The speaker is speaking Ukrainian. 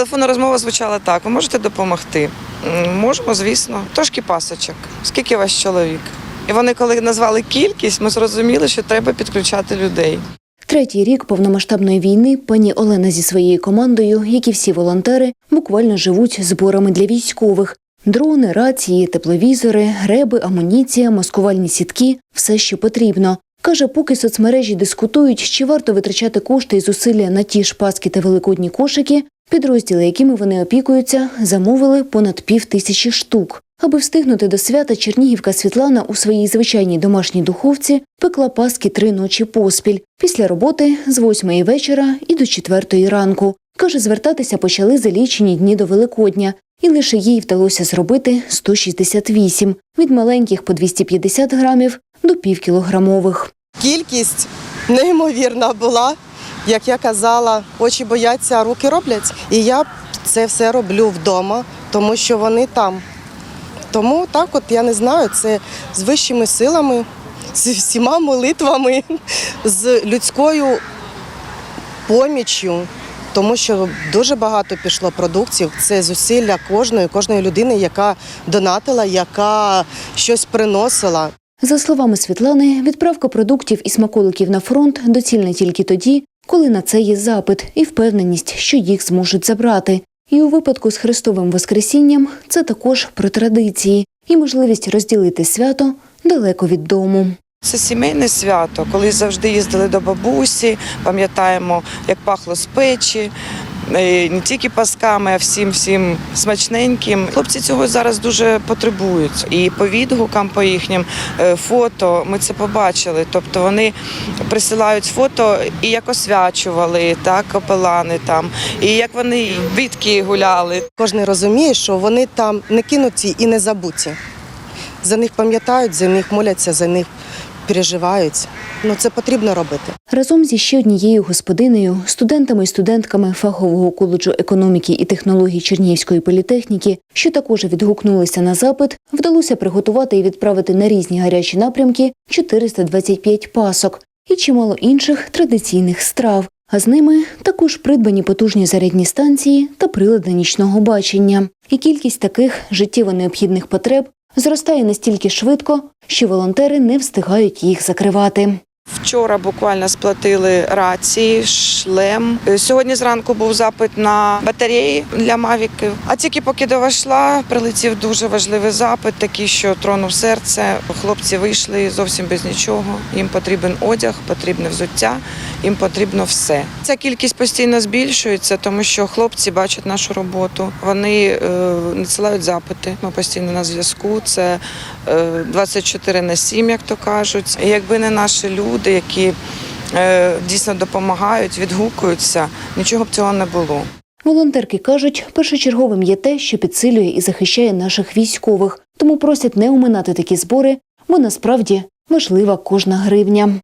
телефонна розмова звучала так: ви можете допомогти? Можемо, звісно. Трошки пасочок. Скільки у вас чоловік? І вони, коли назвали кількість, ми зрозуміли, що треба підключати людей. Третій рік повномасштабної війни пані Олена зі своєю командою, як і всі волонтери, буквально живуть зборами для військових. Дрони, рації, тепловізори, греби, амуніція, маскувальні сітки все, що потрібно. Каже, поки соцмережі дискутують, чи варто витрачати кошти і зусилля на ті ж паски та великодні кошики, підрозділи, якими вони опікуються, замовили понад пів тисячі штук. Аби встигнути до свята, Чернігівка Світлана у своїй звичайній домашній духовці пекла паски три ночі поспіль. Після роботи з восьмої вечора і до четвертої ранку. Каже, звертатися почали за лічені дні до Великодня, і лише їй вдалося зробити 168 – від маленьких по 250 грамів до півкілограмових. Кількість неймовірна була. Як я казала, очі бояться, а руки роблять. І я це все роблю вдома, тому що вони там. Тому так, от я не знаю, це з вищими силами, з всіма молитвами, з людською поміччю. Тому що дуже багато пішло продуктів. Це зусилля кожної, кожної людини, яка донатила, яка щось приносила. За словами Світлани, відправка продуктів і смаколиків на фронт доцільна тільки тоді, коли на це є запит і впевненість, що їх зможуть забрати. І у випадку з Христовим Воскресінням це також про традиції і можливість розділити свято далеко від дому. Це сімейне свято, коли завжди їздили до бабусі, пам'ятаємо, як пахло з печі. Е, Не тільки пасками, а всім всім смачненьким. Хлопці цього зараз дуже потребують. І по відгукам, по їхнім е, фото ми це побачили. Тобто вони присилають фото і як освячували, так, капелани там, і як вони бідки гуляли. Кожен розуміє, що вони там не кинуті і не забуті. За них пам'ятають, за них моляться, за них переживають. Ну це потрібно робити. Разом зі ще однією господинею, студентами і студентками фахового коледжу економіки і технологій Чернігівської політехніки, що також відгукнулися на запит, вдалося приготувати і відправити на різні гарячі напрямки 425 пасок і чимало інших традиційних страв. А з ними також придбані потужні зарядні станції та прилади нічного бачення. І кількість таких життєво необхідних потреб зростає настільки швидко, що волонтери не встигають їх закривати. Вчора буквально сплатили рації, шлем. Е, Сьогодні зранку був запит на батареї для мавіків. А тільки поки довайшла, прилетів дуже важливий запит, такий, що тронув серце. Хлопці вийшли зовсім без нічого. Їм потрібен одяг, потрібне взуття, їм потрібно все. Ця кількість постійно збільшується, тому що хлопці бачать нашу роботу. Вони е, надсилають запити. Ми постійно на зв'язку. Це е, 24 на 7, як то кажуть. Якби не наші люди, які е, дійсно допомагають, відгукуються, нічого б цього не було. Волонтерки кажуть, першочерговим є те, що підсилює і захищає наших військових, тому просять не оминати такі збори, бо насправді важлива кожна гривня.